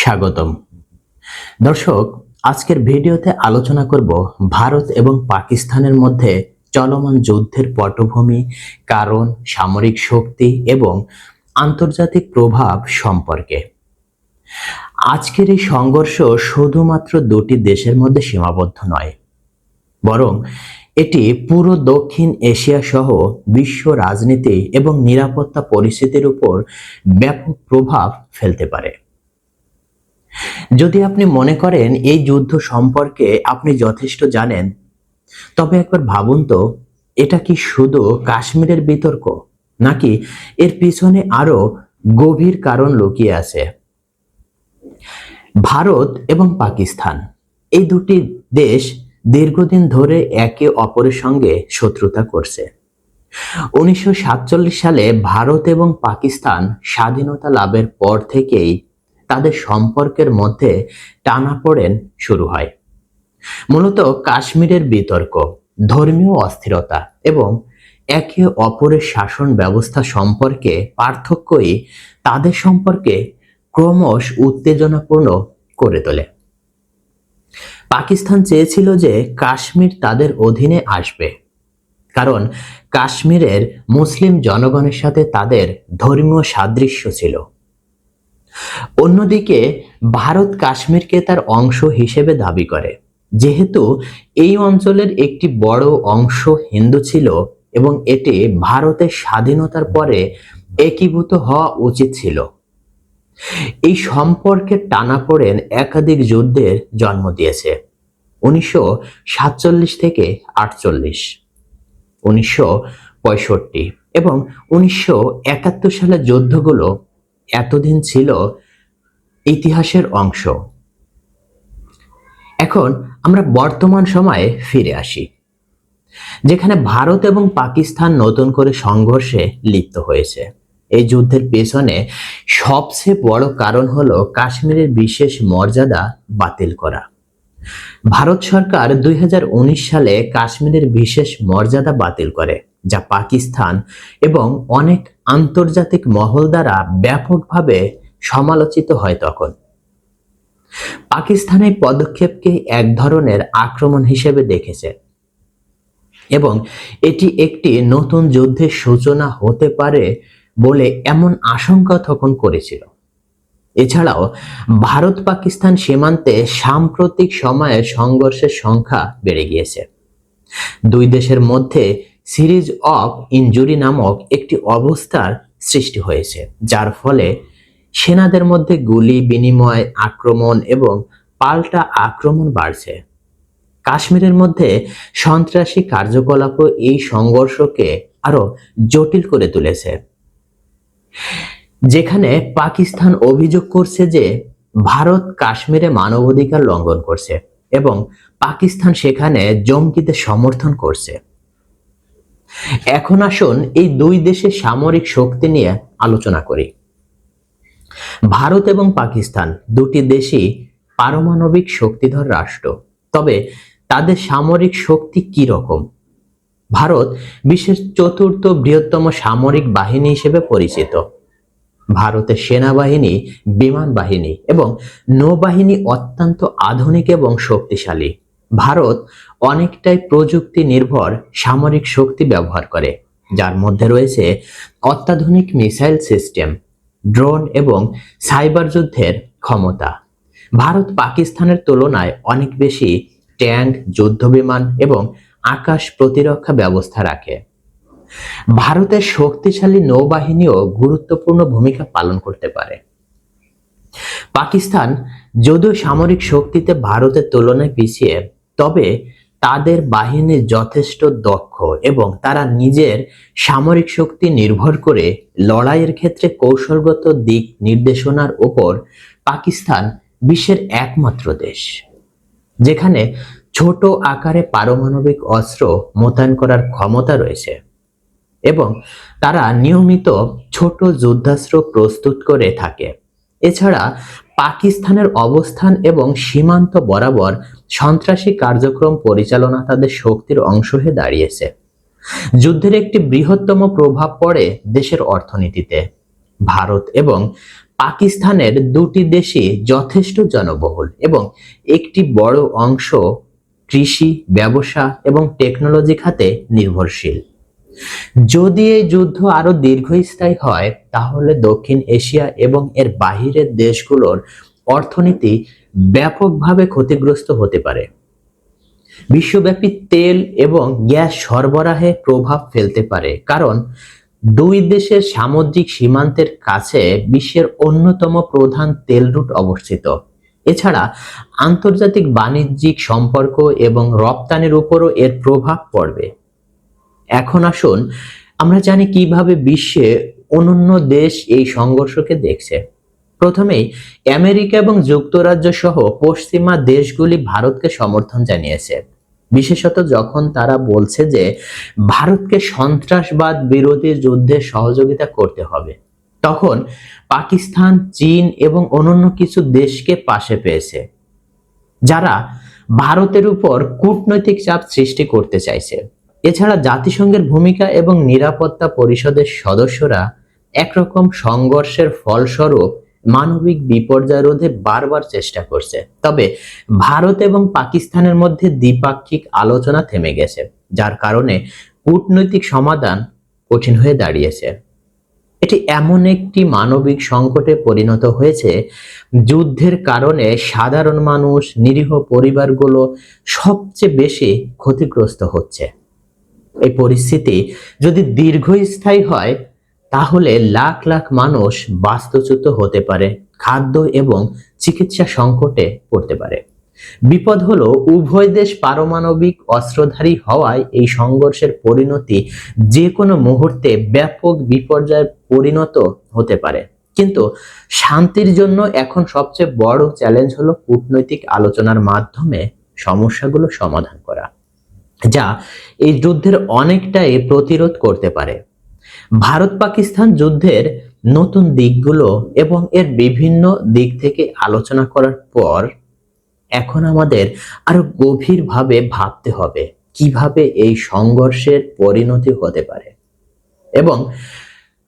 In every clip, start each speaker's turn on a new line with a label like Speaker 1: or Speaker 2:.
Speaker 1: স্বাগতম। দর্শক, আজকের ভিডিওতে আলোচনা করব ভারত এবং পাকিস্তানের মধ্যে চলমান যুদ্ধের পটভূমি, কারণ, সামরিক শক্তি এবং আন্তর্জাতিক প্রভাব সম্পর্কে। আজকের এই সংঘর্ষ শুধুমাত্র দুটি দেশের মধ্যে সীমাবদ্ধ নয়, বরং এটি পুরো দক্ষিণ এশিয়া সহ বিশ্ব রাজনীতি এবং নিরাপত্তা পরিস্থিতির উপর ব্যাপক প্রভাব ফেলতে পারে। যদি আপনি মনে করেন এই যুদ্ধ সম্পর্কে আপনি যথেষ্ট জানেন, তবে একবার ভাবুন তো, এটা কি শুধু কাশ্মীরের বিতর্ক, নাকি এর পিছনে আরও গভীর কারণ লুকিয়ে আছে? ভারত এবং পাকিস্তান, এই দুটি দেশ দীর্ঘদিন ধরে একে অপরের সঙ্গে শত্রুতা করছে। উনিশশো সাতচল্লিশ সালে ভারত এবং পাকিস্তান স্বাধীনতা লাভের পর থেকেই তাদের সম্পর্কের মধ্যে টানাপোড়েন শুরু হয়। মূলত কাশ্মীরের বিতর্ক, ধর্মীয় অস্থিরতা এবং একে অপরের শাসন ব্যবস্থা সম্পর্কে পার্থক্যই তাদের সম্পর্কে ক্রমশ উত্তেজনাপূর্ণ করে তোলে। পাকিস্তান চেয়েছিল যে কাশ্মীর তাদের অধীনে আসবে, কারণ কাশ্মীরের মুসলিম জনগণের সাথে তাদের ধর্মীয় সাদৃশ্য ছিল। অন্যদিকে, ভারত কাশ্মীরকে তার অংশ হিসেবে দাবি করে। যেহেতু এই অঞ্চলের একটি বড় অংশ হিন্দু ছিল এবং এটি ভারতের স্বাধীনতার পরে একীভূত হওয়া উচিত ছিল। এই সম্পর্কের টানাপোড়েন একাধিক যুদ্ধের জন্ম দিয়েছে। উনিশশো সাতচল্লিশ থেকে আটচল্লিশ, উনিশশো এবং উনিশশো একাত্তর সালের যুদ্ধগুলো এতদিন ছিল ইতিহাসের অংশ। এখন আমরা বর্তমান সময়ে ফিরে আসি, যেখানে ভারত এবং পাকিস্তান নতুন করে সংঘর্ষে লিপ্ত হয়েছে। এই যুদ্ধের পেছনে সবচেয়ে বড় কারণ হলো কাশ্মীরের বিশেষ মর্যাদা বাতিল করা। ভারত সরকার দুই হাজার উনিশ সালে কাশ্মীরের বিশেষ মর্যাদা বাতিল করে, যা পাকিস্তান এবং অনেক আন্তর্জাতিক মহল দ্বারা ব্যাপকভাবে সমালোচিত হয় তখন। পাকিস্তান এই পদক্ষেপকে এক ধরনের আক্রমণ হিসেবে দেখেছে এবং এটি একটি নতুন যুদ্ধের সূচনা হতে পারে বলে এমন আশঙ্কা তখন করেছিল। এছাড়াও ভারত পাকিস্তান সীমান্তে সাম্প্রতিক সময়ে সংঘর্ষের সংখ্যা বেড়ে গিয়েছে। দুই দেশের মধ্যে সিরিজ অফ ইনজুরি নামক একটি অবস্থার সৃষ্টি হয়েছে, যার ফলে সেনাদের মধ্যে গুলি, বিনিময়, আক্রমণ এবং পাল্টা আক্রমণ বাড়ছে। কাশ্মীরের মধ্যে সন্ত্রাসী কার্যকলাপও এই সংঘর্ষকে আরও জটিল করে তুলেছে। যেখানে পাকিস্তান অভিযোগ করছে যে ভারত কাশ্মীরে মানবাধিকার লঙ্ঘন করছে এবং পাকিস্তান সেখানে জঙ্গিদের সমর্থন করছে। এখন আসুন এই দুই দেশের সামরিক শক্তি নিয়ে আলোচনা করি। ভারত এবং পাকিস্তান দুটি দেশই পারমাণবিক শক্তিধর রাষ্ট্র। তবে তাদের সামরিক শক্তি কি রকম? ভারত বিশ্বের চতুর্থ বৃহত্তম সামরিক বাহিনী হিসেবে পরিচিত। ভারতের সেনাবাহিনী, বিমান বাহিনী এবং নৌবাহিনী অত্যন্ত আধুনিক এবং শক্তিশালী। ভারত অনেকটাই প্রযুক্তি নির্ভর সামরিক শক্তি ব্যবহার করে, যার মধ্যে রয়েছে অত্যাধুনিক মিসাইল সিস্টেম, ড্রোন এবং সাইবার যুদ্ধের ক্ষমতা। ভারত পাকিস্তানের তুলনায় অনেক বেশি ট্যাঙ্ক, যুদ্ধবিমান এবং আকাশ প্রতিরক্ষা ব্যবস্থা রাখে। ভারতের শক্তিশালী নৌবাহিনীও গুরুত্বপূর্ণ ভূমিকা পালন করতে পারে। পাকিস্তান যদিও সামরিক শক্তিতে ভারতের তুলনায় পিছিয়ে তবে তাদের বাহিনী যথেষ্ট দক্ষ এবং তারা নিজের সামরিক শক্তি নির্ভর করে লড়াইয়ের ক্ষেত্রে কৌশলগত দিক নির্দেশনার ওপর পাকিস্তান বিশ্বের একমাত্র দেশ, যেখানে ছোট আকারে পারমাণবিক অস্ত্র মোতায়েন করার ক্ষমতা রয়েছে এবং তারা নিয়মিত ছোট যুদ্ধাস্ত্র প্রস্তুত করে থাকে। এছাড়া পাকিস্তানের অবস্থান এবং সীমান্ত বরাবর সন্ত্রাসী কার্যক্রম পরিচালনা তাদের শক্তির অংশ হয়ে দাঁড়িয়েছে। যুদ্ধের একটি বৃহত্তম প্রভাব পড়ে দেশের অর্থনীতিতে। ভারত এবং পাকিস্তানের দুটি দেশই যথেষ্ট জনবহুল এবং একটি বড় অংশ কৃষি, ব্যবসা এবং টেকনোলজি খাতে নির্ভরশীল। যদি এই যুদ্ধ আরও দীর্ঘস্থায়ী হয়, তাহলে দক্ষিণ এশিয়া এবং এর বাহিরের দেশগুলোর অর্থনীতি ব্যাপকভাবে ক্ষতিগ্রস্ত হতে পারে। বিশ্বব্যাপী তেল এবং গ্যাস সরবরাহে প্রভাব ফেলতে পারে, কারণ দুই দেশের সামুদ্রিক সীমান্তের কাছে বিশ্বের অন্যতম প্রধান তেল রুট অবস্থিত। এছাড়া আন্তর্জাতিক বাণিজ্যিক সম্পর্ক এবং রপ্তানির উপরও এর প্রভাব পড়বে। এখন আসুন, আমরা জানি কীভাবে বিশ্বে অনন্য দেশ এই সংঘর্ষকে দেখছে। প্রথমেই, আমেরিকা এবং যুক্তরাজ্য সহ পশ্চিমা দেশগুলি ভারতকে সমর্থন জানিয়েছে। বিশেষত যখন তারা বলছে যে, ভারতকে সন্ত্রাসবাদ বিরোধী যুদ্ধে সহযোগিতা করতে হবে, তখন পাকিস্তান, চীন এবং অন্যান্য কিছু দেশকে পাশে পেয়েছে, যারা ভারতের উপর কূটনৈতিক চাপ সৃষ্টি করতে চাইছে। এছাড়া জাতিসংঘের ভূমিকা এবং নিরাপত্তা পরিষদের সদস্যরা একরকম সংঘর্ষের ফলস্বরূপ মানবিক বিপর্যয় রোধে বারবার চেষ্টা করছে। তবে ভারত এবং পাকিস্তানের মধ্যে দ্বিপাক্ষিক আলোচনা থেমে গেছে, যার কারণে কূটনৈতিক সমাধান কঠিন হয়ে দাঁড়িয়েছে। এটি এমন একটি মানবিক সংকটে পরিণত হয়েছে, যুদ্ধের কারণে সাধারণ মানুষ, নিরীহ পরিবারগুলো সবচেয়ে বেশি ক্ষতিগ্রস্ত হচ্ছে। এই পরিস্থিতি যদি দীর্ঘস্থায়ী হয়, তাহলে লাখ লাখ মানুষ বাস্তুচ্যুত হতে পারে, খাদ্য এবং চিকিৎসা সংকটে পড়তে পারে। বিপদ হলো উভয় দেশ পারমাণবিক অস্ত্রধারী হওয়ায় এই সংঘর্ষের পরিণতি যে কোনো মুহূর্তে ব্যাপক বিপর্যয়ের পরিণত হতে পারে। কিন্তু শান্তির জন্য এখন সবচেয়ে বড় চ্যালেঞ্জ হলো কূটনৈতিক আলোচনার মাধ্যমে সমস্যাগুলো সমাধান করা। যা এই যুদ্ধের অনেকটাই প্রতিরোধ করতে পারে। ভারত পাকিস্তান যুদ্ধের নতুন দিকগুলো এবং এর বিভিন্ন দিক থেকে আলোচনা করার পর এখন আমাদের আরও গভীরভাবে ভাবতে হবে কীভাবে এই সংঘর্ষের পরিণতি হতে পারে এবং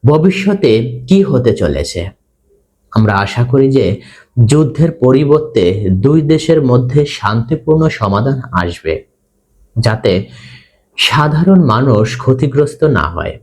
Speaker 1: ভবিষ্যতে কি হতে চলেছে। আমরা আশা করি যে যুদ্ধের পরিবর্তে দুই দেশের মধ্যে শান্তিপূর্ণ সমাধান আসবে। যাতে সাধারণ মানুষ ক্ষতিগ্রস্ত না হয়।